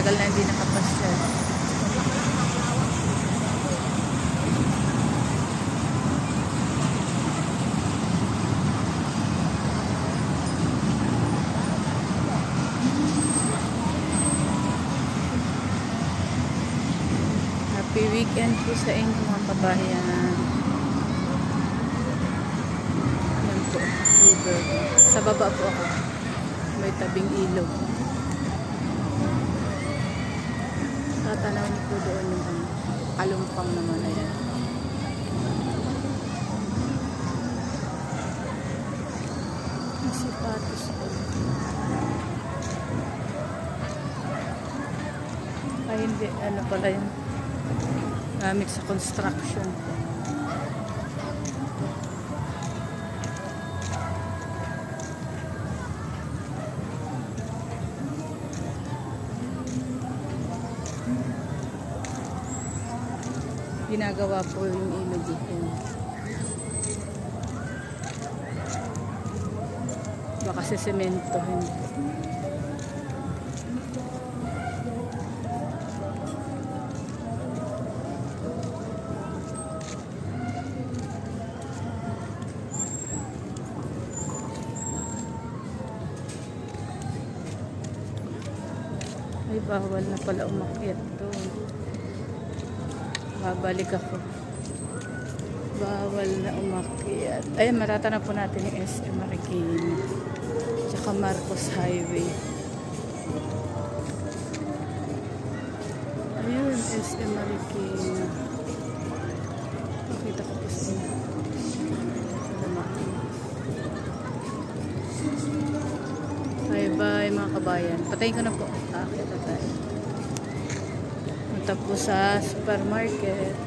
Tagal na hindi nakapasyal. Happy weekend po sa inyo mga kabayan. Yan po. Uber. Sa baba po ako. May tabing ilog. Niyo po doon yung ano, kalumpang naman. Ayan. Yung sapatos ko. Ay, hindi. Ano pala yun? Gamit sa construction Ginagawa po yung ilog dito. Baka sa sementohin po. Ay, bawal na pala umakyat doon. Babalik ako. Bawal na umakyat. Ay, marata na po natin yung SM Marikina. Tsaka Marcos Highway. Ayun, SM Marikina. Nakita ko po sa inyo. Lumaki. Bye-bye mga kabayan. Patayin ko na po. Akit na tayo. Punta sa supermarket.